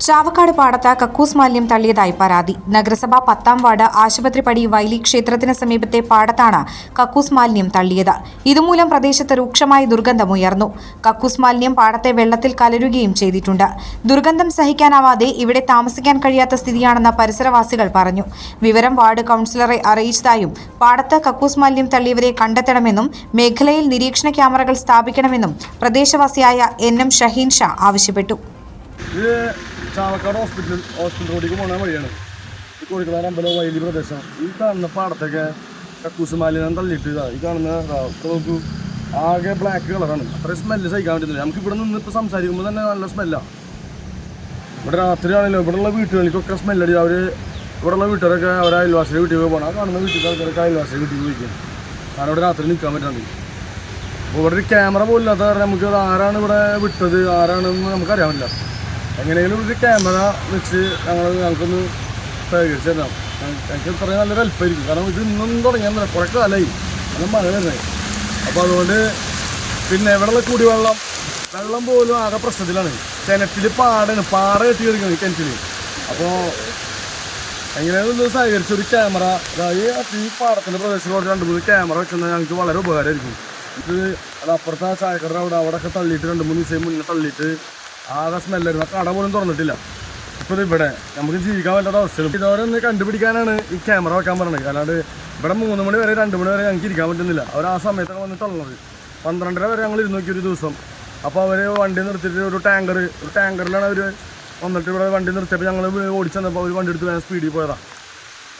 ചാവക്കാട് പാടത്ത് കക്കൂസ് മാലിന്യം തള്ളിയതായി പരാതി. നഗരസഭ പത്താം വാർഡ് ആശുപത്രിപ്പടി വൈലി ക്ഷേത്രത്തിന് സമീപത്തെ പാടത്താണ് കക്കൂസ് മാലിന്യം തള്ളിയത്. ഇതുമൂലം പ്രദേശത്ത് രൂക്ഷമായ ദുർഗന്ധമുയർന്നു കക്കൂസ് മാലിന്യം പാടത്തെ വെള്ളത്തിൽ കലരുകയും ചെയ്തിട്ടുണ്ട്. ദുർഗന്ധം സഹിക്കാനാവാതെ ഇവിടെ താമസിക്കാൻ കഴിയാത്ത സ്ഥിതിയാണെന്ന് പരിസരവാസികൾ പറഞ്ഞു. വിവരം വാർഡ് കൗൺസിലറെ അറിയിച്ചതായും പാടത്ത് കക്കൂസ് മാലിന്യം തള്ളിയവരെ കണ്ടെത്തണമെന്നും മേഖലയിൽ നിരീക്ഷണ ക്യാമറകൾ സ്ഥാപിക്കണമെന്നും പ്രദേശവാസിയായ എൻ എം ഷഹീൻ ഷാ ആവശ്യപ്പെട്ടു. ചാവക്കാട് ഹോസ്പിറ്റൽ ഹോസ്പിറ്റൽ റോഡിലേക്ക് പോകുന്ന വഴിയാണ്. ഈ കോഴിക്കോട് അമ്പലം വൈലി പ്രദേശം. ഈ കാണുന്ന പാടത്തൊക്കെ കക്കൂസ് മാലിന്യം തള്ളിയിട്ട് ഈ കാണുന്ന നോക്കൂ. ആകെ ബ്ലാക്ക് കളറാണ് അത്രയും സ്മെല്ല് സഹിക്കാൻ പറ്റുന്നില്ല. നമുക്ക് ഇവിടെ നിന്ന് ഇപ്പോൾ സംസാരിക്കുമ്പോൾ തന്നെ നല്ല സ്മെല്ലാണ് ഇവിടെ രാത്രിയാണല്ലോ ഇവിടെയുള്ള വീട്ടുകളിലേക്കൊക്കെ സ്മെല്ലടി അവർ ഇവിടെയുള്ള വീട്ടുകാരൊക്കെ അവർ അയൽവാസിയുടെ വീട്ടിൽ പോയി പോകണം ആ കാണുന്ന വീട്ടിൽ ആൾക്കാരൊക്കെ അയൽവാസിയുടെ വീട്ടിൽ പോയിരിക്കും കാരണം ഇവിടെ രാത്രി നിൽക്കാൻ പറ്റാണ്ട്. അപ്പോൾ ഇവിടെ ഒരു ക്യാമറ പോലും ഇല്ലാത്ത കാരണം നമുക്ക് ആരാണ് ഇവിടെ വിട്ടത്? ആരാണെന്ന് നമുക്കറിയാൻ പറ്റില്ല. എങ്ങനെയെങ്കിലും ഒരു ക്യാമറ വെച്ച് ഞങ്ങൾ ഞങ്ങൾക്കൊന്ന് സഹകരിച്ചു തരണം ഞങ്ങ- ഞങ്ങൾക്ക് ഇത്രയും നല്ലൊരു ഹെൽപ്പായിരിക്കും കാരണം ഇത് ഇന്നും തുടങ്ങിയാൽ കുറേ കാലമായി അത് മഴ വരുന്നത് അപ്പോൾ അതുകൊണ്ട് പിന്നെ ഇവിടെയുള്ള കുടിവെള്ളം? വെള്ളം പോലും ആകെ പ്രശ്നത്തിലാണ്. കിണറ്റിൽ പാടാണ്. പാറ കെട്ടി കിടക്കുന്നത് കിണറ്റിൽ അപ്പോൾ എങ്ങനെയാണെന്ന് സഹകരിച്ച ഒരു ക്യാമറ അതായത് ഈ പാടത്തിന്റെ പ്രദേശത്തോട് രണ്ട് മൂന്ന് ക്യാമറ വെക്കുന്നത് ഞങ്ങൾക്ക് വളരെ ഉപകാരമായിരിക്കും. ഇത് അത് അപ്പുറത്തെ ചായക്കട അവിടെ അവിടെയൊക്കെ തള്ളിയിട്ട് രണ്ട് മൂന്ന് ദിവസം മുന്നേ തള്ളിയിട്ട് ആകെ സ്മെല്ലായിരുന്നു ആ കട പോലും തുറന്നിട്ടില്ല. ഇപ്പോൾ ഇവിടെ നമുക്ക് ജീവിക്കാൻ പറ്റാത്ത അവസ്ഥയിലും ഇതോടെ ഒന്ന് കണ്ടുപിടിക്കാനാണ് ഈ ക്യാമറ വെക്കാൻ പറഞ്ഞത്. അല്ലാണ്ട് ഇവിടെ മൂന്ന് മണി വരെ രണ്ട് മണി വരെ ഞങ്ങൾക്ക് ഇരിക്കാൻ പറ്റുന്നില്ല. അവർ ആ സമയത്താണ് വന്ന് തള്ളുന്നത് പന്ത്രണ്ടര വരെ ഞങ്ങൾ ഇരുന്ന് നോക്കി ഒരു ദിവസം. അപ്പോൾ അവർ വണ്ടി നിർത്തിയിട്ട് ഒരു ടാങ്കർ ഒരു ടാങ്കറിലാണ് അവർ വന്നിട്ട് ഇവിടെ വണ്ടി നിർത്തിയപ്പോൾ ഞങ്ങൾ ഓടിച്ചു വന്നപ്പോൾ അവർ വണ്ടി എടുത്ത് വേണം സ്പീഡിൽ പോയതാണ്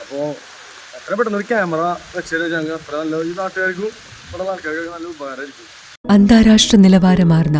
അപ്പോൾ എത്ര പെട്ടെന്ന് ഒരു ക്യാമറ വെച്ചാൽ ഞങ്ങൾക്ക് അത്ര നല്ല ഈ നാട്ടുകാർക്കും ഇവിടെ ആൾക്കാർക്ക് നല്ല ഉപകാരമായിരിക്കും. അന്താരാഷ്ട്ര നിലവാരമാർന്ന